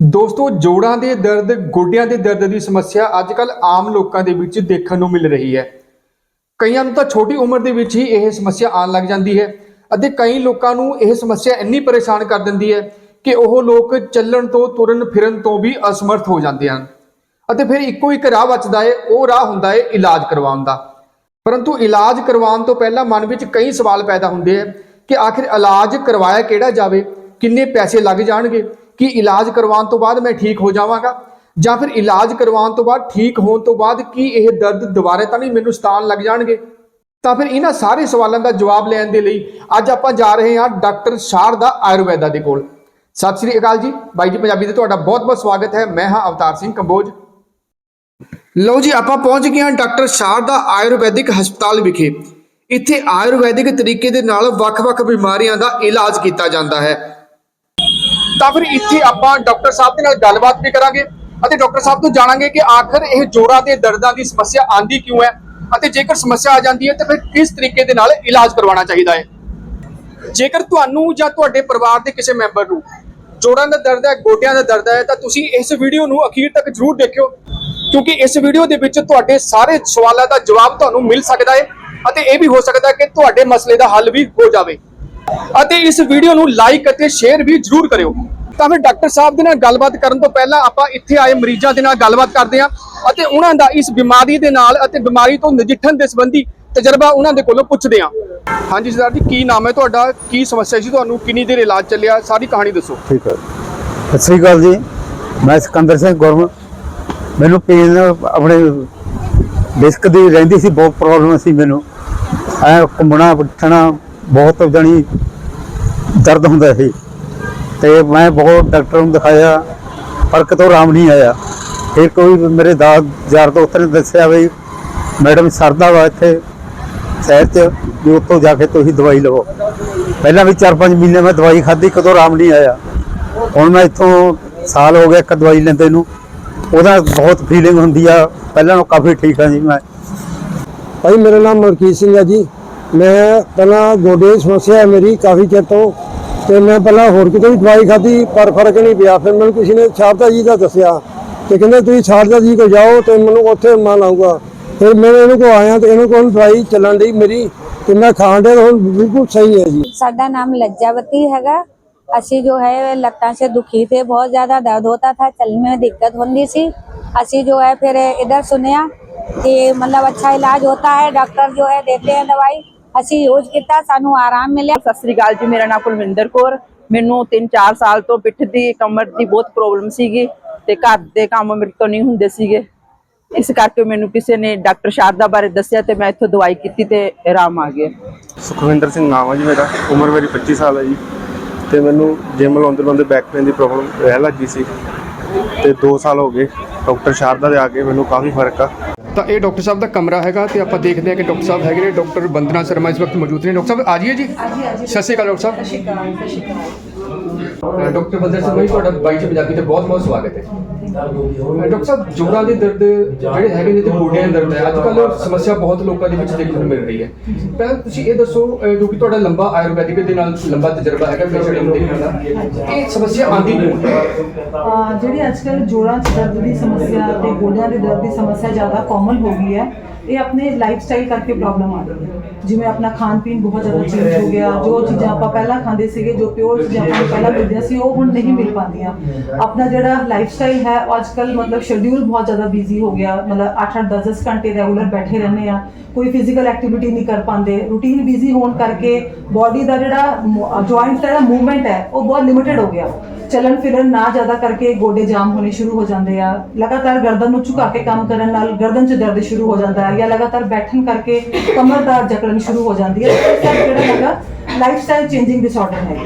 ਦੋਸਤੋ, ਜੋੜਾਂ ਦੇ ਦਰਦ, ਗੋਡਿਆਂ ਦੇ ਦਰਦ ਦੀ ਸਮੱਸਿਆ ਅੱਜ ਕੱਲ ਆਮ ਲੋਕਾਂ ਦੇ ਵਿੱਚ ਦੇਖਣ ਨੂੰ ਮਿਲ ਰਹੀ ਹੈ। ਕਈਆਂ ਨੂੰ ਤਾਂ ਛੋਟੀ ਉਮਰ ਦੇ ਵਿੱਚ ਹੀ ਇਹ ਸਮੱਸਿਆ ਆਉਣ ਲੱਗ ਜਾਂਦੀ ਹੈ ਅਤੇ ਕਈ ਲੋਕਾਂ ਨੂੰ ਇਹ ਸਮੱਸਿਆ ਇੰਨੀ ਪਰੇਸ਼ਾਨ ਕਰ ਦਿੰਦੀ ਹੈ ਕਿ ਉਹ ਲੋਕ ਚੱਲਣ ਤੋਂ, ਤੁਰਨ ਫਿਰਨ ਤੋਂ ਵੀ ਅਸਮਰਥ ਹੋ ਜਾਂਦੇ ਹਨ ਅਤੇ ਫਿਰ ਇੱਕੋ ਇੱਕ ਰਾਹ ਬਚਦਾ ਹੈ, ਉਹ ਰਾਹ ਹੁੰਦਾ ਹੈ ਇਲਾਜ ਕਰਵਾਉਣ ਦਾ। ਪਰੰਤੂ ਇਲਾਜ ਕਰਵਾਉਣ ਤੋਂ ਪਹਿਲਾਂ ਮਨ ਵਿੱਚ ਕਈ ਸਵਾਲ ਪੈਦਾ ਹੁੰਦੇ ਆ ਕਿ ਆਖਿਰ ਇਲਾਜ ਕਰਵਾਇਆ ਕਿਹੜਾ ਜਾਵੇ, ਕਿੰਨੇ ਪੈਸੇ ਲੱਗ ਜਾਣਗੇ ਕਿ ਇਲਾਜ ਕਰਵਾਉਣ ਤੋਂ ਬਾਅਦ ਮੈਂ ਠੀਕ ਹੋ ਜਾਵਾਂਗਾ? ਜਾਂ ਫਿਰ ਇਲਾਜ ਕਰਵਾਉਣ ਤੋਂ ਬਾਅਦ ਠੀਕ ਹੋਣ ਤੋਂ ਬਾਅਦ ਕੀ ਇਹ ਦਰਦ ਦੁਬਾਰੇ ਤਾਂ ਨਹੀਂ ਮੈਨੂੰ ਸਤਾਨ ਲੱਗ ਜਾਣਗੇ? ਤਾਂ ਫਿਰ ਇਹਨਾਂ ਸਾਰੇ ਸਵਾਲਾਂ ਦਾ ਜਵਾਬ ਲੈਣ ਦੇ ਲਈ ਅੱਜ ਆਪਾਂ ਜਾ ਰਹੇ ਹਾਂ ਡਾਕਟਰ ਸ਼ਾਰਦਾ ਆਯੁਰਵੈਦਾ ਦੇ ਕੋਲ। ਸਤਿ ਸ੍ਰੀ ਅਕਾਲ ਜੀ। ਬਾਈ ਜੀ, ਪੰਜਾਬੀ ਦੇ ਤੁਹਾਡਾ ਬਹੁਤ-ਬਹੁਤ ਸਵਾਗਤ ਹੈ। ਮੈਂ ਹਾਂ ਅਵਤਾਰ ਸਿੰਘ ਕੰਬੋਜ। ਲਓ ਜੀ, ਆਪਾਂ ਪਹੁੰਚ ਗਏ ਹਾਂ ਡਾਕਟਰ ਸ਼ਾਰਦਾ ਆਯੁਰਵੈਦਿਕ ਹਸਪਤਾਲ ਵਿਖੇ। ਇੱਥੇ ਆਯੁਰਵੈਦਿਕ ਤਰੀਕੇ ਦੇ ਨਾਲ ਵੱਖ-ਵੱਖ ਬਿਮਾਰੀਆਂ ਦਾ ਇਲਾਜ ਕੀਤਾ ਜਾਂਦਾ ਹੈ। ਤਾਂ ਫਿਰ ਇੱਥੇ ਆਪਾਂ ਡਾਕਟਰ ਸਾਹਿਬ ਦੇ ਨਾਲ ਗੱਲਬਾਤ ਵੀ ਕਰਾਂਗੇ ਅਤੇ ਡਾਕਟਰ ਸਾਹਿਬ ਤੋਂ ਜਾਣਾਂਗੇ ਕਿ ਆਖਰ ਇਹ ਜੋੜਾਂ ਦੇ ਦਰਦਾਂ ਦੀ ਸਮੱਸਿਆ ਆਂਦੀ ਕਿਉਂ ਹੈ ਅਤੇ ਜੇਕਰ ਸਮੱਸਿਆ ਆ ਜਾਂਦੀ ਹੈ ਤਾਂ ਫਿਰ ਕਿਸ ਤਰੀਕੇ ਦੇ ਨਾਲ ਇਲਾਜ ਕਰਵਾਉਣਾ ਚਾਹੀਦਾ ਹੈ? ਜੇਕਰ ਤੁਹਾਨੂੰ ਜਾਂ ਤੁਹਾਡੇ ਪਰਿਵਾਰ ਦੇ ਕਿਸੇ ਮੈਂਬਰ ਨੂੰ ਜੋੜਾਂ ਦਾ ਦਰਦ ਹੈ, ਗੋਡਿਆਂ ਦਾ ਦਰਦ ਹੈ, ਤਾਂ ਤੁਸੀਂ ਇਸ ਵੀਡੀਓ ਨੂੰ ਅਖੀਰ ਤੱਕ ਜ਼ਰੂਰ ਦੇਖਿਓ, ਕਿਉਂਕਿ ਇਸ ਵੀਡੀਓ ਦੇ ਵਿੱਚ ਤੁਹਾਡੇ ਸਾਰੇ ਸਵਾਲਾਂ ਦਾ ਜਵਾਬ ਤੁਹਾਨੂੰ ਮਿਲ ਸਕਦਾ ਹੈ ਅਤੇ ਇਹ ਵੀ ਹੋ ਸਕਦਾ ਹੈ ਕਿ ਤੁਹਾਡੇ ਮਸਲੇ ਦਾ ਹੱਲ ਵੀ ਹੋ ਜਾਵੇ। ਅਤੇ ਇਸ ਵੀਡੀਓ ਨੂੰ ਲਾਈਕ ਅਤੇ ਸ਼ੇਅਰ ਵੀ ਜ਼ਰੂਰ ਕਰਿਓ। ਤਾਂ ਫਿਰ ਡਾਕਟਰ ਸਾਹਿਬ ਦੇ ਨਾਲ ਗੱਲਬਾਤ ਕਰਨ ਤੋਂ ਪਹਿਲਾਂ ਆਪਾਂ ਇੱਥੇ ਆਏ, ਮਰੀਜ਼ਾਂ ਦੇ ਨਾਲ ਗੱਲਬਾਤ ਕਰਦੇ ਹਾਂ ਅਤੇ ਉਹਨਾਂ ਦਾ ਇਸ ਬਿਮਾਰੀ ਦੇ ਨਾਲ ਅਤੇ ਬਿਮਾਰੀ ਤੋਂ ਨਜਿੱਠਣ ਦੇ ਸੰਬੰਧੀ ਤਜਰਬਾ ਉਹਨਾਂ ਦੇ ਕੋਲੋਂ ਪੁੱਛਦੇ ਹਾਂ। ਹਾਂਜੀ ਸਰਦਾਰ ਜੀ, ਕੀ ਨਾਮ ਹੈ ਤੁਹਾਡਾ? ਕੀ ਸਮੱਸਿਆ ਸੀ ਤੁਹਾਨੂੰ? ਕਿੰਨੀ ਦੇਰ ਇਲਾਜ ਚੱਲਿਆ? ਸਾਰੀ ਕਹਾਣੀ ਦੱਸੋ। ਠੀਕ ਹੈ। ਸਤਿ ਸ੍ਰੀ ਅਕਾਲ ਜੀ। ਮੈਂ ਸਿਕੰਦਰ ਸਿੰਘ ਗੁਰਮ। ਮੈਨੂੰ ਪੇਨ ਆਪਣੇ ਡਿਸਕ ਦੀ ਰਹਿੰਦੀ ਸੀ, ਬਹੁਤ ਪ੍ਰੋਬਲਮ ਸੀ ਮੈਨੂੰ। ਐ ਘੁੰਮਣਾ, ਉੱਠਣਾ, ਬਹੁਤ ਜਣੀ ਦਰਦ ਹੁੰਦਾ ਸੀ। ਤੇ ਮੈਂ ਬਹੁਤ ਡਾਕਟਰ ਨੂੰ ਦਿਖਾਇਆ ਫ਼ਰਕ ਤੋਂ ਆਰਾਮ ਨਹੀਂ ਆਇਆ। ਫਿਰ ਕੋਈ ਮੇਰੇ ਦਾਦ ਯਾਰ ਦੋਸਤ ਨੇ ਦੱਸਿਆ ਵੀ ਮੈਡਮ ਸਰਦਾ ਵਾ ਇੱਥੇ ਸ਼ਹਿਰ 'ਚ, ਵੀ ਉੱਥੋਂ ਜਾ ਕੇ ਤੁਸੀਂ ਦਵਾਈ ਲਵੋ। ਪਹਿਲਾਂ ਵੀ 4-5 ਮਹੀਨੇ ਮੈਂ ਦਵਾਈ ਖਾਧੀ ਕਦੋਂ ਆਰਾਮ ਨਹੀਂ ਆਇਆ। ਹੁਣ ਮੈਂ ਇੱਥੋਂ ਸਾਲ ਹੋ ਗਿਆ ਇੱਕ ਦਵਾਈ ਲੈਂਦੇ ਨੂੰ। ਉਹਦਾ ਬਹੁਤ ਫੀਲਿੰਗ ਹੁੰਦੀ ਆ। ਪਹਿਲਾਂ ਨਾਲੋਂ ਕਾਫੀ ਠੀਕ ਹਾਂ ਜੀ ਮੈਂ। ਭਾਈ, ਮੇਰਾ ਨਾਮ ਮਲਕੀਤ ਸਿੰਘ ਹੈ ਜੀ। ਮੈਂ ਪਹਿਲਾਂ ਗੋਡੇ ਦੀ ਸਮੱਸਿਆ ਮੇਰੀ ਕਾਫੀ ਚਿਰ ਤੋਂ। ਤੇ ਮੈਂ ਪਹਿਲਾਂ ਹੋਰ ਕਿਤੇ ਵੀ ਦਵਾਈ ਖਾਧੀ ਪਰ ਫਰਕ ਨਹੀਂ ਪਿਆ ਫਿਰ ਮੈਨੂੰ ਕਿਸੇ ਨੇ ਸ਼ਾਰਦਾ ਜੀ ਦਾ ਦੱਸਿਆ ਤੇ ਕਹਿੰਦੇ ਤੁਸੀਂ ਸ਼ਾਰਦਾ ਜੀ ਕੋਲ ਜਾਓ ਤੇ ਮੈਨੂੰ ਉੱਥੇ ਮੈਂ ਲਾਉਂਗਾ ਫਿਰ ਮੈਂ ਇਹਨੂੰ ਕੋ ਆਇਆ ਤੇ ਇਹਨੂੰ ਕੋਲ ਦਵਾਈ ਚੱਲਣ ਦੀ ਮੇਰੀ ਤੇ ਮੈਂ ਖਾਣ ਦੇ ਹੁਣ ਬਿਲਕੁਲ ਸਹੀ ਹੈ ਜੀ ਸਾਡਾ ਨਾਮ ਲੱਜਾਵਤੀ ਹੈਗਾ ਅਸੀਂ ਜੋ ਹੈ ਲੱਤਾਂ ਸੇ ਦੁਖੀ थे बहुत ज्यादा दर्द होता था चलने में दिक्कत होती सी ਅਸੀਂ जो है फिर इधर सुनया कि मतलब अच्छा इलाज होता है डॉक्टर जो है देते हैं दवाई ਅਸੀਂ ਯੂਜ਼ ਕੀਤਾ ਸਾਨੂੰ ਆਰਾਮ ਮਿਲਿਆ। ਸਤਿ ਸ੍ਰੀ ਅਕਾਲ ਜੀ ਮੇਰਾ ਨਾਮ ਕੁਲਵਿੰਦਰ ਕੌਰ। ਮੈਨੂੰ 3-4 ਸਾਲ ਤੋਂ ਪਿੱਠ ਦੀ ਕਮਰ ਦੀ ਬਹੁਤ ਪ੍ਰੋਬਲਮ ਸੀਗੀ ਤੇ ਘਰ ਦੇ ਕੰਮ ਮੇਰੇ ਤੋਂ ਨਹੀਂ ਹੁੰਦੇ ਸੀਗੇ। ਇਸ ਕਰਕੇ ਮੈਨੂੰ ਕਿਸੇ ਨੇ ਡਾਕਟਰ ਸ਼ਾਰਦਾ ਬਾਰੇ ਦੱਸਿਆ ਤੇ ਮੈਂ ਇੱਥੋਂ ਦਵਾਈ ਕੀਤੀ ਤੇ ਆਰਾਮ ਆ ਗਿਆ। ਸੁਖਵਿੰਦਰ ਸਿੰਘ ਨਾਮ ਹੈ ਜੀ ਮੇਰਾ। ਉਮਰ ਮੇਰੀ 25 ਸਾਲ ਹੈ ਜੀ। ਤੇ ਮੈਨੂੰ ਜਿਮ ਲਾਉਂਦੇ ਲਾਉਂਦੇ ਬੈਕ ਪੇਨ ਦੀ ਪ੍ਰੋਬਲਮ ਰਹਿ ਲੱਗੀ ਸੀ। ਤੇ 2 ਸਾਲ ਹੋ ਗਏ ਡਾਕਟਰ ਸ਼ਾਰਦਾ ਦੇ ਆ ਕੇ ਮੈਨੂੰ ਕਾਫੀ ਫ਼ਰਕ ਆ। ਤਾਂ ਇਹ ਡਾਕਟਰ ਸਾਹਿਬ ਦਾ ਕਮਰਾ ਹੈਗਾ ਤੇ ਆਪਾਂ ਦੇਖਦੇ ਹਾਂ ਕਿ ਡਾਕਟਰ ਸਾਹਿਬ ਹੈਗੇ ਨੇ। ਡਾਕਟਰ ਬੰਦਨਾ ਸ਼ਰਮਾ ਇਸ ਵਕਤ ਮੌਜੂਦ ਨੇ। ਡਾਕਟਰ ਸਾਹਿਬ ਆ ਜਾਈਏ ਜੀ? ਸਤਿ ਸ਼੍ਰੀ ਅਕਾਲ ਡਾਕਟਰ ਸਾਹਿਬ। ਸਤਿ ਸ਼੍ਰੀ ਅਕਾਲ ਸਤਿ ਸ਼੍ਰੀ ਅਕਾਲ। ਡਾਕਟਰ ਬੰਦਨਾ ਸ਼ਰਮਾ ਜੀ ਤੁਹਾਡਾ ਬਾਈ ਚ ਪੰਜਾਬੀ ਤੇ ਬਹੁਤ ਬਹੁਤ ਸਵਾਗਤ ਹੈ। ਡਾਕਟਰ ਸਾਹਿਬ ਜੋੜਾਂ ਦੇ ਦਰਦ ਜਿਹੜੇ ਹੈਗੇ ਨੇ ਤੇ ਗੋਡਿਆਂ ਦੇ ਦਰਦ ਹੈ। ਅੱਜ ਕੱਲ ਸਮੱਸਿਆ ਬਹੁਤ ਲੋਕਾਂ ਦੇ ਵਿੱਚ ਦੇਖਣ ਨੂੰ ਮਿਲ ਰਹੀ ਹੈ। ਪਹਿਲਾਂ ਤੁਸੀਂ ਇਹ ਦੱਸੋ ਜੋ ਕਿ ਤੁਹਾਡਾ ਲੰਬਾ ਆਯੁਰਵੈਦਿਕ ਦੇ ਨਾਲ ਲੰਬਾ ਤਜਰਬਾ ਹੈਗਾ ਪੇਸ਼ੈਂਟ ਦਾ ਇਹ ਸਮੱਸਿਆ ਆਂਦੀ ਕਿਉਂ? ਹੈ ਜਿਹੜੀ ਅੱਜ ਕੱਲ੍ਹ ਜੋੜਾਂ 'ਚ ਦਰਦ ਦੀ ਸਮੱਸਿਆ ਤੇ ਗੋਡਿਆਂ ਦੇ ਦਰਦ ਦੀ ਸਮੱਸਿਆ ਜ਼ਿਆਦਾ ਕਾਮਨ ਹੋ ਗਈ ਹੈ ਇਹ ਆਪਣੇ ਲਾਈਫ ਸਟਾਈਲ ਕਰਕੇ ਪ੍ਰੋਬਲਮ ਆ ਰਹੀ ਹੈ। ਜਿਵੇਂ ਆਪਣਾ ਖਾਣ ਪੀਣ ਬਹੁਤ ਜ਼ਿਆਦਾ ਚੇਂਜ ਹੋ ਗਿਆ, ਜੋ ਚੀਜ਼ਾਂ ਆਪਾਂ ਪਹਿਲਾਂ ਖਾਂਦੇ ਸੀਗੇ, ਜੋ ਪਿਓਰ ਚੀਜ਼ਾਂ ਆਪਾਂ ਨੂੰ ਪਹਿਲਾਂ ਮਿਲਦੀਆਂ ਸੀ, ਉਹ ਹੁਣ ਨਹੀਂ ਮਿਲ ਪਾਉਂਦੀਆਂ। ਆਪਣਾ ਜਿਹੜਾ ਲਾਈਫ ਸਟਾਈਲ ਹੈ, ਉਹ ਅੱਜ ਕੱਲ੍ਹ ਮਤਲਬ ਸ਼ਡਿਊਲ ਬਹੁਤ ਜ਼ਿਆਦਾ ਬਿਜ਼ੀ ਹੋ ਗਿਆ, ਮਤਲਬ 8-8 10-10 ਘੰਟੇ ਰੈਗੂਲਰ ਬੈਠੇ ਰਹਿੰਦੇ ਆ, ਕੋਈ ਫਿਜ਼ੀਕਲ ਐਕਟੀਵਿਟੀ ਨਹੀਂ ਕਰ ਪਾਉਂਦੇ ਰੂਟੀਨ ਬਿਜ਼ੀ ਹੋਣ ਕਰਕੇ ਬਾਡੀ ਦਾ ਜਿਹੜਾ ਜੁਆਇੰਟ ਦਾ ਮੂਵਮੈਂਟ ਹੈ, ਉਹ ਬਹੁਤ ਲਿਮਿਟਿਡ ਹੋ ਗਿਆ। ਚਲਨ ਫਿਰਨ ਨਾ ਜ਼ਿਆਦਾ ਕਰਕੇ ਗੋਡੇ ਜਾਮ ਹੋਣੇ ਸ਼ੁਰੂ ਹੋ ਜਾਂਦੇ ਆ। ਲਗਾਤਾਰ ਗਰਦਨ ਨੂੰ ਝੁਕਾ ਕੇ ਕੰਮ ਕਰਨ ਨਾਲ ਗਰਦਨ 'ਚ ਦਰਦ ਸ਼ੁਰੂ ਹੋ ਜਾਂਦਾ ਹੈ ਜਾਂ ਲਗਾਤਾਰ ਬੈਠਣ ਕਰਕੇ ਕਮਰ ਦਾ ਜਕੜਨ ਸ਼ੁਰੂ ਹੋ ਜਾਂਦੀ ਹੈ। ਇਹ ਸਭ ਜਿਹੜਾ ਹੈਗਾ ਲਾਈਫ ਸਟਾਈਲ ਚੇਂਜਿੰਗ ਡਿਸਆਰਡਰ ਹੈ।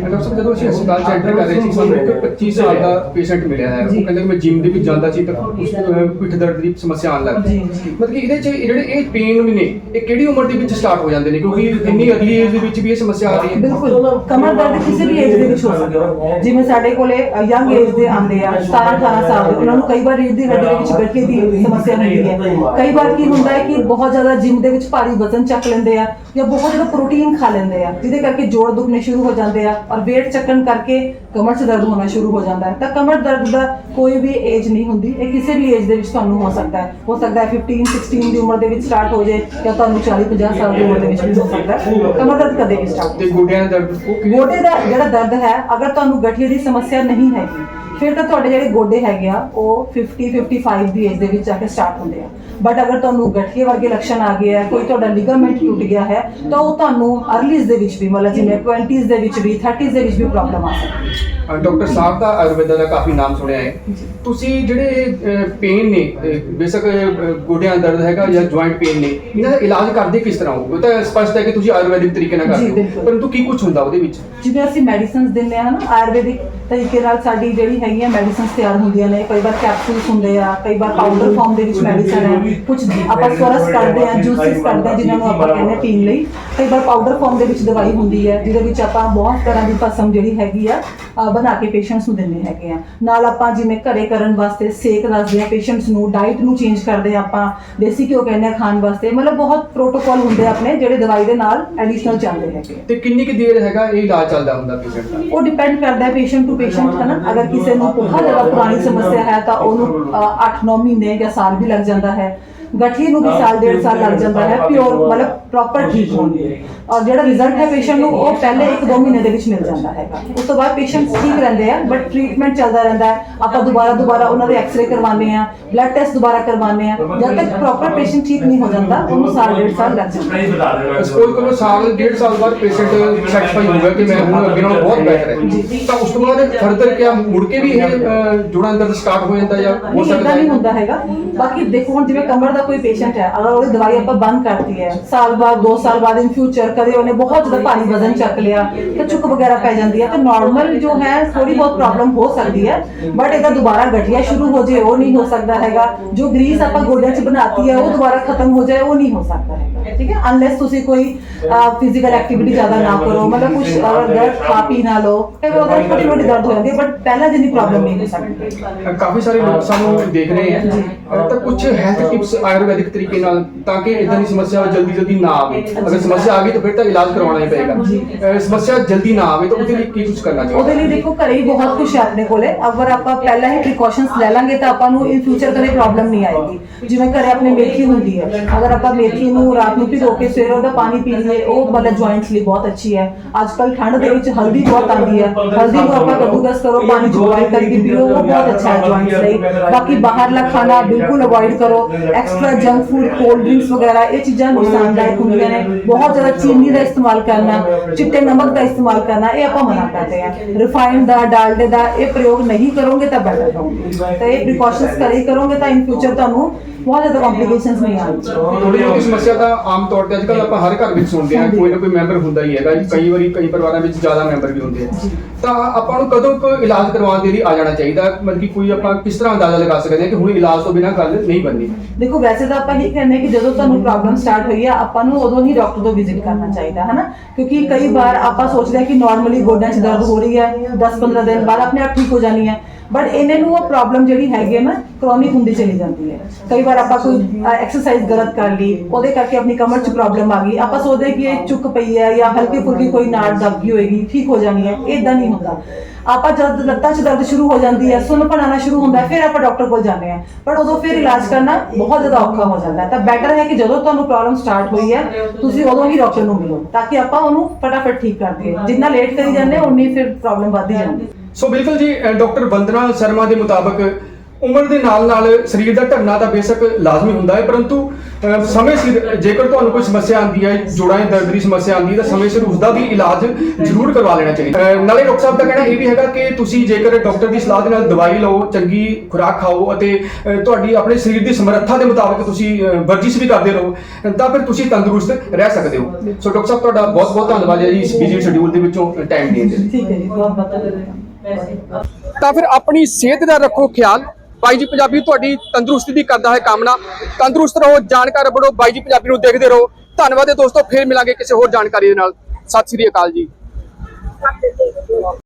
ਡਾਕਟਰ ਸਾਹਿਬ ਜਦੋਂ ਅਸੀਂ ਹਸਪਤਾਲ ਚ ਐਂਟਰ ਕਰ ਰਹੇ ਸੀ ਸਾਨੂੰ ਇੱਕ 25 ਸਾਲ ਦਾ ਪੇਸ਼ੈਂਟ ਮਿਲਿਆ ਹੈ। ਉਹ ਜੀ। ਕਹਿੰਦਾ ਕਿ ਮੈਂ ਜਿਮ ਦੇ ਵਿੱਚ ਜਾਂਦਾ ਸੀ ਤਾਂ ਉਸ ਨੂੰ ਅਹ, ਪਿੱਠ ਦਰਦ ਦੀ ਸਮੱਸਿਆ ਆਉਣ ਲੱਗ ਜੀ, ਜੀ। ਮਤਲਬ ਕਿ ਇਹਦੇ ਚ ਜਿਹੜੇ ਇਹ ਪੇਨ ਨੇ ਇਹ ਕਿਹੜੀ ਉਮਰ ਦੇ ਵਿੱਚ ਸਟਾਰਟ ਹੋ ਜਾਂਦੇ ਨੇ? ਕਿਉਂਕਿ ਇੰਨੀ ਅਗਲੀ ਏਜ ਦੇ ਵਿੱਚ ਵੀ ਇਹ ਸਮੱਸਿਆ ਆ ਰਹੀ ਹੈ। ਬਿਲਕੁਲ। ਕਮਰ ਦਰਦ ਕਿਸੇ ਵੀ ਏਜ ਦੇ ਵਿੱਚ ਹੋ ਸਕਦਾ ਹੈ। ਜਿਵੇਂ ਸਾਡੇ ਕੋਲੇ ਯੰਗ ਏਜ ਦੇ ਆਉਂਦੇ ਆ 17 18 ਸਾਲ ਦੇ ਉਹਨਾਂ ਨੂੰ ਕਈ ਵਾਰ ਰੀੜ ਦੀ ਹੱਡੀ ਦੇ ਵਿੱਚ ਗਠੀਏ ਦੀ ਸਮੱਸਿਆ ਹੁੰਦੀ ਹੈ। ਕਈ ਵਾਰ ਕੀ ਹੁੰਦਾ ਹੈ ਕਿ ਬਹੁਤ ਜ਼ਿਆਦਾ ਜਿਮ ਦੇ ਵਿੱਚ ਭਾਰੀ ਵਜ਼ਨ ਚੱਕ ਲੈਂਦੇ ਆ ਜਾਂ ਬਹੁਤ ਜ਼ਿਆਦਾ ਪ੍ਰੋਟੀਨ ਖਾ ਲੈਂਦੇ ਆ। ਆ। ਜਿਹਦੇ ਕਰਕੇ ਜੋੜ ਦੁਖਣੇ ਸ਼ੁਰੂ ਹੋ ਜਾਂਦੇ ਆ ਔਰ weight ਚੱਕਣ ਕਰਕੇ ਕਮਰ 'ਚ ਦਰਦ ਹੋਣਾ ਸ਼ੁਰੂ ਹੋ ਜਾਂਦਾ ਹੈ। ਤਾਂ ਕਮਰ ਦਰਦ ਦਾ ਕੋਈ ਵੀ ਏਜ ਨਹੀਂ ਹੁੰਦੀ। ਇਹ ਕਿਸੇ ਵੀ ਏਜ ਦੇ ਵਿੱਚ ਤੁਹਾਨੂੰ ਹੋ ਸਕਦਾ ਹੈ। ਹੋ ਸਕਦਾ ਹੈ 15 16 ਦੀ ਉਮਰ ਦੇ ਵਿੱਚ ਸਟਾਰਟ ਹੋ ਜਾਏ ਜਾਂ ਤੁਹਾਨੂੰ 40 50 ਸਾਲ ਦੀ ਉਮਰ ਦੇ ਵਿੱਚ ਵੀ ਹੋ ਸਕਦਾ ਹੈ। ਕਮਰ ਦਰਦ ਕਦੇ ਵੀ ਸਟਾਰਟ ਤੇ ਗੋਡਿਆਂ ਦਾ ਦਰਦ? ਗੋਡੇ ਦਾ ਜਿਹੜਾ ਦਰਦ ਹੈ ਅਗਰ ਤੁਹਾਨੂੰ ਗਠੀਏ ਦੀ ਸਮੱਸਿਆ ਨਹੀਂ ਹੈਗੀ ਫਿਰ ਤਾਂ ਤੁਹਾਡੇ ਜਿਹੜੇ ਗੋਡੇ ਹੈਗੇ ਆ ਉਹ 50 55 ਦੀ ਏਜ ਦੇ ਵਿੱਚ ਜਾ ਕੇ ਸਟਾਰਟ ਹੁੰਦੇ ਆ। ਬਟ ਅਗਰ ਤੁਹਾਨੂੰ ਗਠੀਏ ਵਰਗੇ ਲੱਛਣ ਆ ਗਏ ਆ ਕੋਈ ਤੁਹਾਡਾ ਲਿਗਾਮੈਂਟ ਟੁੱਟ ਗਿਆ ਹੈ ਤਾਂ ਉਹ ਤੁਹਾਨੂੰ ਅਰਲੀਜ਼ ਦੇ ਵਿੱਚ ਵੀ ਮਤਲਬ ਜਿਵੇਂ 20s ਦੇ ਵਿੱਚ ਵੀ 30s ਦੇ ਵਿੱਚ ਵੀ ਪ੍ਰੋਬਲਮ ਆ ਸਕਦੀ। ਹੈ ਡਾਕਟਰ ਸਾਹਿਬ ਦਾ ਆਯੁਰਵੇਦਾ ਦਾ ਕਾਫੀ ਨਾਮ ਸੁਣਿਆ ਹੈ। ਤੁਸੀਂ ਜਿਹੜੇ ਪੇਨ ਨੇ ਬੇਸ਼ੱਕ ਗੋਡਿਆਂ ਦਾ ਦਰਦ ਹੈਗਾ ਜਾਂ ਜੁਆਇੰਟ ਪੇਨ ਨੇ ਇਹਨਾਂ ਦਾ ਇਲਾਜ ਕਰਦੇ ਕਿਸ ਤਰ੍ਹਾਂ ਹੋ ਉਹ ਤਾਂ ਸਪਸ਼ਟ ਹੈ ਕਿ ਤੁਸੀਂ ਆਯੁਰਵੈਦਿਕ ਤਰੀਕੇ ਨਾਲ ਕਰਦੇ ਹੋ। ਪਰੰਤੂ ਕੀ ਕੁਝ ਹੁੰਦਾ ਉਹਦੇ ਵਿੱਚ? ਜਿਵੇਂ ਅਸੀਂ ਮੈਡੀਸਿਨਸ ਦਿੰਦੇ ਆ ਨਾ ਆਯੁਰਵੈਦਿਕ ਤਰੀਕੇ ਨਾਲ ਸਾਡੀ ਜਿਹੜੀ ਹੈਗੀਆਂ ਮੈਡੀਸਿਨਸ ਤਿਆਰ ਹੁੰਦੀਆਂ ਨੇ ਕਈ ਵਾਰ ਕੈਪਸੂਲਸ ਹੁੰਦੇ ਆ ਕਈ ਵਾਰ ਪਾਊਡਰ ਫਾਰਮ ਦੇ ਵਿੱਚ ਮੈਡੀਸਨ ਹੈ। ਕੁਝ ਆਪਾਂ ਸਵਰਸ ਕਰਦੇ ਆ ਜੂਸਿਸ ਕਰਦੇ ਆ ਜਿਨ੍ਹਾਂ ਨੂੰ ਆਪਾਂ ਕਹਿੰਦੇ ਪੀਣ ਲਈ। ਕਈ ਵਾਰ ਪਾਊਡਰ ਫਾਰਮ ਦੇ ਵਿੱਚ ਦਵਾਈ ਹੁੰਦੀ ਹੈ ਜਿਹਦੇ ਵਿੱਚ ਆਪਾਂ ਬਹੁਤ ਤਰ੍ਹਾਂ ਦੀ ਭਸਮ ਜਿਹੜੀ ਹੈਗੀ ਆ ਬਣਾ ਕੇ ਪੇਸ਼ੈਂਟਸ ਨੂੰ ਦਿੰਦੇ ਹੈਗੇ ਆ। ਨਾਲ ਆਪਾਂ ਜਿਵੇਂ ਘਰੇ ਕਰਨ ਵਾਸਤੇ ਸੇਕ ਦੱਸਦੇ ਆ ਪੇਸ਼ੈਂਟਸ ਨੂੰ ਡਾਈਟ ਨੂੰ ਚੇਂਜ ਕਰਦੇ ਆ ਆਪਾਂ ਦੇਸੀ ਘਿਓ ਕਹਿੰਦੇ ਆ ਖਾਣ ਵਾਸਤੇ। ਮਤਲਬ ਬਹੁਤ ਪ੍ਰੋਟੋਕਾਲ ਹੁੰਦੇ ਆ ਆਪਣੇ ਜਿਹੜੇ ਦਵਾਈ ਦੇ ਨਾਲ ਐਡੀਸ਼ਨਲ ਚੱਲਦੇ ਹੈਗੇ ਤੇ ਕਿੰਨੀ ਕੁ ਦੇਰ ਹੈਗਾ ਇਹ ਇਲਾਜ ਚੱਲਦਾ ਹੁੰਦਾ ਪੇਸ਼ੈਂਟ ਦਾ? ਉਹ ਡਿਪੈਂਡ ਕਰਦਾ ਹੈ ਪੇਸ਼ੈਂਟ ਟੂ ਪੇਸ਼ੈਂਟ ਹੈ ਨਾ ਅਗਰ ਕਿਸੇ ਨੂੰ ਬਹੁਤ ਜ਼ਿਆਦਾ ਪੁਰਾਣੀ ਸਮੱਸਿਆ ਹੈ ਤਾਂ ਉਹਨੂੰ 8-9 ਮਹੀਨੇ ਜਾਂ ਸਾਲ ਵੀ ਲੱਗ ਜਾਂਦਾ ਹੈ। ਗਠੀਏ ਨੂੰ ਵੀ ਸਾਲ ਡੇਢ ਸਾਲ ਲੱਗ ਜਾਂਦਾ ਹੈ ਪਿਓਰ ਮਤਲਬ ਪ੍ਰੋਪਰ ਠੀਕ ਹੋਣ ਲਈ ਔਰ ਜਿਹੜਾ ਰਿਜ਼ਲਟ ਹੈ ਪੇਸ਼ੈਂਟ ਨੂੰ ਉਹ ਪਹਿਲੇ 1-2 ਮਹੀਨੇ ਦੇ ਵਿੱਚ ਮਿਲ ਜਾਂਦਾ ਹੈਗਾ। ਉਸ ਤੋਂ ਬਾਅਦ ਪੇਸ਼ੈਂਟਸ ਠੀਕ ਰਹਿੰਦੇ ਆ ਬਟ ਟ੍ਰੀਟਮੈਂਟ ਚੱਲਦਾ ਰਹਿੰਦਾ ਹੈ। ਆਪਾਂ ਦੁਬਾਰਾ ਦੁਬਾਰਾ ਉਹਨਾਂ ਦੇ ਐਕਸ-ਰੇ ਕਰਵਾਉਂਦੇ ਆ ਬਲੱਡ ਟੈਸਟ ਦੁਬਾਰਾ ਕਰਵਾਉਂਦੇ ਆ ਜਦ ਤੱਕ ਪ੍ਰੋਪਰ ਪੇਸ਼ੈਂਟ ਠੀਕ ਨਹੀਂ ਹੋ ਜਾਂਦਾ ਉਹਨੂੰ ਸਾਲ ਡੇਢ ਸਾਲ ਲੱਗ ਜਾਂਦਾ। ਹੈ ਸਪੋਜ਼ ਕਰੋ ਸਾਲ ਡੇਢ ਸਾਲ ਬਾਅਦ ਪੇਸ਼ੈਂਟ ਸੈਟੀਸਫਾਈ ਹੋ ਗਿਆ ਕਿ ਮੈਂ ਹੁਣ ਅੱਗੇ ਨਾਲੋਂ ਬਹੁਤ ਬਿਹਤਰ ਹੈ। ਤਾਂ ਉਸ ਤੋਂ ਬਾਅਦ ਫਰਦਰ ਕਿਆ ਮੁੜ ਕੇ ਵੀ ਇਹ ਜੋੜਾਂ ਦਾ ਦਰਦ ਸਟਾਰਟ ਹੋ ਜਾਂਦਾ ਜਾਂ ਹੋ ਸਕਦਾ ਨਹੀਂ ਹੈ? ਹੁੰਦਾ ਹੈਗਾ। ਬਾਕੀ ਦੇਖੋ ਹੁਣ ਜਿਵੇਂ ਕਮਰ ਦਾ ਕੋਈ ਪੇਸ਼ੈਂਟ ਹੈ, ਅਗਰ ਉਹਦੀ ਦਵਾਈ ਆਪਾਂ ਬੰਦ ਕਰਤੀ ਹੈ, ਸਾਲ ਬਾਅਦ 2 ਸਾਲ ਬਾਅਦ ਇਨ ਫਿਊਚਰ ਕਦੇ ਉਹਨੇ ਬਹੁਤ ਜ਼ਿਆਦਾ ਭਾਰੀ ਵਜ਼ਨ ਚੱਕ ਲਿਆ, ਤੇ ਚੁੱਕ ਵਗੈਰਾ ਪੈ ਜਾਂਦੀ ਹੈ, ਤੇ ਨਾਰਮਲ ਜੋ ਹੈ ਥੋੜੀ ਬਹੁਤ ਪ੍ਰੋਬਲਮ ਹੋ ਸਕਦੀ ਹੈ ਬਟ ਇਹਦਾ ਦੁਬਾਰਾ ਗਠੀਆ ਸ਼ੁਰੂ ਹੋ ਜਾਏ, ਉਹ ਨਹੀਂ ਹੋ ਸਕਦਾ ਹੈਗਾ, ਜੋ ਗ੍ਰੀਸ ਆਪਾਂ ਗੋਡਿਆਂ 'ਚ ਬਣਾਤੀ ਹੈ, ਉਹ ਦੁਬਾਰਾ ਖਤਮ ਹੋ ਜਾਏ, ਉਹ ਨਹੀਂ ਹੋ ਸਕਦਾ ਹੈ ਠੀਕ ਹੈ? ਅਨਲੈਸ ਤੁਸੀਂ ਕੋਈ ਫਿਜ਼ੀਕਲ ਐਕਟੀਵਿਟੀ ਜ਼ਿਆਦਾ ਨਾ ਕਰੋ ਮਤਲਬ ਕੁਝ ਅਗਰ ਦਰਦ ਖਾ ਪੀ ਨਾ ਲਓ ਤੇ ਉਹਦਾ ਛੋਟੀ ਮੋਟੀ ਦਰਦ ਹੋ ਜਾਂਦੀ ਹੈ ਬਟ ਪਹਿਲਾਂ ਜਿੰਨੀ ਪ੍ਰੋਬਲਮ ਨਹੀਂ ਹੋ ਸਕਦੀ ਕਾਫੀ ਸਾਰੇ ਲੋਕ ਸਾਨੂੰ ਦੇਖ ਰਹੇ ਹੈ ਤਾਂ ਕੁਝ ਹੈਲਥ ਟਿਪਸ ਆਯੁਰਵੈਦਿਕ ਤਰੀਕੇ ਨਾਲ ਤਾਂ ਕਿ ਇਦਾਂ ਦੀ ਸਮੱਸਿਆ ਜਲਦੀ ਜਲਦੀ ਨਾ ਆਵੇ। ਅਗਰ ਸਮੱਸਿਆ ਆ ਗਈ ਤਾਂ ਫਿਰ ਤਾਂ ਇਲਾਜ ਕਰਵਾਉਣਾ ਹੀ ਪਏਗਾ। ਸਮੱਸਿਆ ਜਲਦੀ ਨਾ ਆਵੇ ਤਾਂ ਉਹਦੇ ਲਈ ਕੀ ਕੁਝ ਕਰਨਾ ਚਾਹੀਦਾ? ਉਹਦੇ ਲਈ ਦੇਖੋ ਘਰੇ ਹੀ ਬਹੁਤ ਕੁਝ ਹੈ ਆਪਣੇ ਕੋਲੇ। ਅਗਰ ਆਪਾਂ ਪਹਿਲਾਂ ਹੀ ਪ੍ਰੀਕਾਸ਼ਨਸ ਲੈ ਲਾਂਗੇ ਤਾਂ ਆਪਾਂ ਨੂੰ ਇਨ ਫਿਊਚਰ ਕਦੇ ਪ੍ਰੋਬਲਮ ਨਹੀਂ ਆਏਗੀ। ਜਿਵੇਂ ਘਰੇ ਆਪਣੇ ਮੇਥੀ ਹੁੰਦੀ ਹੈ। ਅਗਰ ਆਪਾਂ ਮੇਥੀ ਨੂੰ ਰਾਤ ਨੂੰ ਭਿਗੋ ਕੇ ਸਵੇਰੇ ਉਹਦਾ ਪਾਣੀ ਪੀ ਲਈਏ, ਉਹ ਮਤਲਬ ਜੁਆਇੰਟਸ ਲਈ ਬਹੁਤ ਅੱਛੀ ਹੈ। ਅੱਜ ਕੱਲ ਠੰਡ ਦੇ ਵਿੱਚ ਹਲਦੀ ਬਹੁਤ ਆਉਂਦੀ ਹੈ। ਹਲਦੀ ਨੂੰ ਆਪਾਂ ਕੱਦੂਕਸ ਕਰੋ, ਪਾਣੀ ਚ ਬੋਇਲ ਕਰਕੇ ਪੀਓ, ਉਹ ਬਹੁਤ ਅੱਛਾ ਹੈ ਜੁਆਇੰਟਸ ਲਈ। ਬਾਕੀ ਬਾਹਰਲਾ ਖਾਣਾ ਬਿਲਕੁਲ ਅਵੋਇਡ ਕਰੋ। Extra junk food cold drinks ਵਗੈਰਾ, ਇਹ ਚੀਜ਼ਾਂ ਨੁਕਸਾਨਦਾਇਕ ਹੁੰਦੀਆਂ ਨੇ। ਬਹੁਤ ਜ਼ਿਆਦਾ ਚੀਨੀ ਦਾ ਇਸਤੇਮਾਲ ਕਰਨਾ, ਚਿੱਟੇ ਨਮਕ ਦਾ ਇਸਤੇਮਾਲ ਕਰਨਾ, ਇਹ ਆਪਾਂ ਮਨਾ ਕਰਦੇ ਆ ਰਿਫਾਈਨਡ ਦਾ, ਡਾਲਡੇ ਦਾ ਇਹ ਪ੍ਰਯੋਗ ਨਹੀਂ ਕਰੋਗੇ ਤਾਂ ਬੈਟਰ ਰਹੋਗੇ। ਤਾਂ ਇਹ ਪ੍ਰੀਕਾਸ਼ਨਸ ਕਰੇ ਕਰੋਗੇ ਤਾਂ ਇਨ ਫਿਊਚਰ ਤੁਹਾਨੂੰ ਬਹੁਤ ਜ਼ਿਆਦਾ ਕੰਪਲਿਕੇਸ਼ਨਸ ਨਹੀਂ ਆਉਣਗੀਆਂ ਥੋੜੀ ਜਿਹੀ ਸਮੱਸਿਆ ਤਾਂ ਆਮ ਤੌਰ ਤੇ ਅੱਜਕੱਲ ਆਪਾਂ ਹਰ ਘਰ ਵਿੱਚ ਸੁਣਦੇ ਹਾਂ ਕੋਈ ਨਾ ਕੋਈ ਮੈਂਬਰ ਹੁੰਦਾ ਹੀ ਹੈਗਾ ਕਈ ਵਾਰੀ ਕਈ ਪਰਿਵਾਰਾਂ ਵਿੱਚ ਜ਼ਿਆਦਾ ਮੈਂਬਰ ਵੀ ਹੁੰਦੇ ਆ। ਤਾਂ ਆਪਾਂ ਨੂੰ ਕਦੋਂ ਕੁ ਇਲਾਜ ਕਰਵਾਉਣ ਦੇ ਲਈ ਆ ਜਾਣਾ ਚਾਹੀਦਾ? ਮਤਲਬ ਕਿ ਕੋਈ ਆਪਾਂ ਕਿਸ ਤਰ੍ਹਾਂ ਅੰਦਾਜ਼ਾ ਲਗਾ ਸਕਦੇ ਹਾਂ ਕਿ ਹੁਣ ਇਲਾਜ ਤੋਂ ਬਿਨਾਂ ਗੱਲ ਨਹੀਂ ਬਣਨੀ? ਦੇਖੋ ਵੈਸੇ ਤਾਂ ਆਪਾਂ ਇਹ ਕਹਿੰਦੇ ਕਿ ਜਦੋਂ ਤੁਹਾਨੂੰ ਪ੍ਰੋਬਲਮ ਸਟਾਰਟ ਹੋਈ ਆ ਆਪਾਂ ਨੂੰ ਉਦੋਂ ਹੀ ਡਾਕਟਰ ਤੋਂ ਵਿਜ਼ਿਟ ਕਰਨਾ ਚਾਹੀਦਾ ਹੈ ਨਾ ਕਿਉਂਕਿ ਕਈ ਵਾਰ ਆਪਾਂ ਸੋਚਦੇ ਹਾਂ ਕਿ ਨਾਰਮਲੀ ਗੋਡਿਆਂ 'ਚ ਦਰਦ ਹੋ ਰਹੀ ਹੈ 10-15 ਦਿਨ ਬਾਅਦ ਆਪਣੇ ਆਪ ਠੀਕ ਹੋ ਜਾਣੀ ਹੈ। ਬਟ ਇਹਨਾਂ ਨੂੰ ਉਹ ਪ੍ਰੋਬਲਮ ਜਿਹੜੀ ਹੈਗੀ ਹੈ ਨਾ ਕ੍ਰੋਨਿਕ ਹੁੰਦੀ ਚਲੀ ਜਾਂਦੀ ਹੈ। ਕਈ ਵਾਰ ਆਪਾਂ ਕੋਈ ਐਕਸਰਸਾਈਜ਼ ਗਲਤ ਕਰ ਲਈ, ਉਹਦੇ ਕਰਕੇ ਆਪਣੀ ਕਮਰ 'ਚ ਪ੍ਰੋਬਲਮ ਆ ਗਈ। ਆਪਾਂ ਸੋਚਦੇ ਕਿ ਇਹ ਚੁੱਕ ਪਈ ਹੈ ਜਾਂ ਹਲਕੀ ਫੁਲਕੀ ਕੋਈ ਨਾੜ ਦਬ ਗਈ ਹੋਏਗੀ, ਠੀਕ ਹੋ ਜਾਣੀ ਹੈ। ਇਦਾਂ ਨਹੀਂ ਹੁੰਦਾ। ਆਪਾਂ ਜਦ ਲੱਤਾਂ 'ਚ ਦਰਦ ਸ਼ੁਰੂ ਹੋ ਜਾਂਦੀ ਹੈ ਸੁੰਨਪਣ ਆਉਣਾ ਸ਼ੁਰੂ ਹੁੰਦਾ ਹੈ, ਫਿਰ ਆਪਾਂ ਡਾਕਟਰ ਕੋਲ ਜਾਂਦੇ ਹਾਂ। ਪਰ ਉਦੋਂ ਫਿਰ ਇਲਾਜ ਕਰਨਾ ਬਹੁਤ ਜ਼ਿਆਦਾ ਔਖਾ ਹੋ ਜਾਂਦਾ ਹੈ। ਤਾਂ ਬੈਟਰ ਹੈ ਕਿ ਜਦੋਂ ਤੁਹਾਨੂੰ ਪ੍ਰੋਬਲਮ ਸਟਾਰਟ ਹੋਈ ਹੈ, ਤੁਸੀਂ ਉਦੋਂ ਹੀ ਡਾਕਟਰ ਨੂੰ ਮਿਲੋ, ਤਾਂ ਕਿ ਆਪਾਂ ਉਹਨੂੰ ਫਟਾਫਟ ਠੀਕ ਕਰ ਦਈਏ। ਜਿੰਨਾ ਲੇਟ ਕਰੀ ਜਾਂਦੇ, ਉਨੀ ਫਿਰ ਪ੍ਰੋਬਲਮ ਵੱਧਦੀ ਜਾਂਦੀ ਹੈ। ਸੋ ਬਿਲਕੁਲ ਜੀ ਡਾਕਟਰ ਬੰਦਨਾ ਸ਼ਰਮਾ ਦੇ ਮੁਤਾਬਕ ਉਮਰ ਦੇ ਨਾਲ ਨਾਲ ਸਰੀਰ ਦਾ ਢਲਣਾ ਤਾਂ ਬੇਸ਼ੱਕ ਲਾਜ਼ਮੀ ਹੁੰਦਾ ਹੈ, ਪਰੰਤੂ ਸਮੇਂ ਸਿਰ ਜੇਕਰ ਤੁਹਾਨੂੰ ਕੋਈ ਸਮੱਸਿਆ ਆਉਂਦੀ ਹੈ, ਜੋੜਾਂ ਦੇ ਦਰਦ ਦੀ ਸਮੱਸਿਆ ਆਉਂਦੀ ਹੈ, ਤਾਂ ਸਮੇਂ ਸਿਰ ਉਸ ਦਾ ਵੀ ਇਲਾਜ ਜ਼ਰੂਰ ਕਰਵਾ ਲੈਣਾ ਚਾਹੀਦਾ ਨਾਲੇ ਡਾਕਟਰ ਸਾਹਿਬ ਦਾ ਕਹਿਣਾ ਇਹ ਵੀ ਹੈਗਾ ਕਿ ਤੁਸੀਂ ਜੇਕਰ ਡਾਕਟਰ ਦੀ ਸਲਾਹ ਦੇ ਨਾਲ ਦਵਾਈ ਲਓ, ਚੰਗੀ ਖੁਰਾਕ ਖਾਓ ਅਤੇ ਤੁਹਾਡੀ ਆਪਣੇ ਸਰੀਰ ਦੀ ਸਮਰੱਥਾ ਦੇ ਮੁਤਾਬਕ ਤੁਸੀਂ ਵਰਜਿਸ਼ ਵੀ ਕਰਦੇ ਰਹੋ, ਤਾਂ ਫਿਰ ਤੁਸੀਂ ਤੰਦਰੁਸਤ ਰਹਿ ਸਕਦੇ ਹੋ। ਸੋ ਡਾਕਟਰ ਸਾਹਿਬ, ਤੁਹਾਡਾ ਬਹੁਤ ਬਹੁਤ ਧੰਨਵਾਦ ਹੈ ਜੀ ਇਸ ਬਿਜ਼ੀ ਸ਼ਡਿਊਲ ਦੇ ਵਿੱਚੋਂ ਟਾਈਮ ਦੇਣ ਦੇ ਲਈ। ਠੀਕ ਹੈ ਜੀ ਬਹੁਤ ਬਹੁਤ ਧੰਨਵਾਦ। ਤਾਂ ਫਿਰ ਆਪਣੀ ਸਿਹਤ ਦਾ ਰੱਖੋ ਖਿਆਲ। ਬਾਈ ਜੀ ਪੰਜਾਬੀ, ਤੁਹਾਡੀ ਤੰਦਰੁਸਤੀ ਦੀ ਕਰਦਾ ਹੈ ਕਾਮਨਾ। ਤੰਦਰੁਸਤ ਰਹੋ, ਜਾਣਕਾਰ ਬਣੋ। ਬਾਈ ਜੀ ਪੰਜਾਬੀ ਨੂੰ ਦੇਖਦੇ ਰਹੋ। ਧੰਨਵਾਦ ਹੈ ਦੋਸਤੋ, ਫੇਰ ਮਿਲਾਂਗੇ ਕਿਸੇ ਹੋਰ ਜਾਣਕਾਰੀ ਦੇ ਨਾਲ। ਸਤਿ ਸ੍ਰੀ ਅਕਾਲ ਜੀ।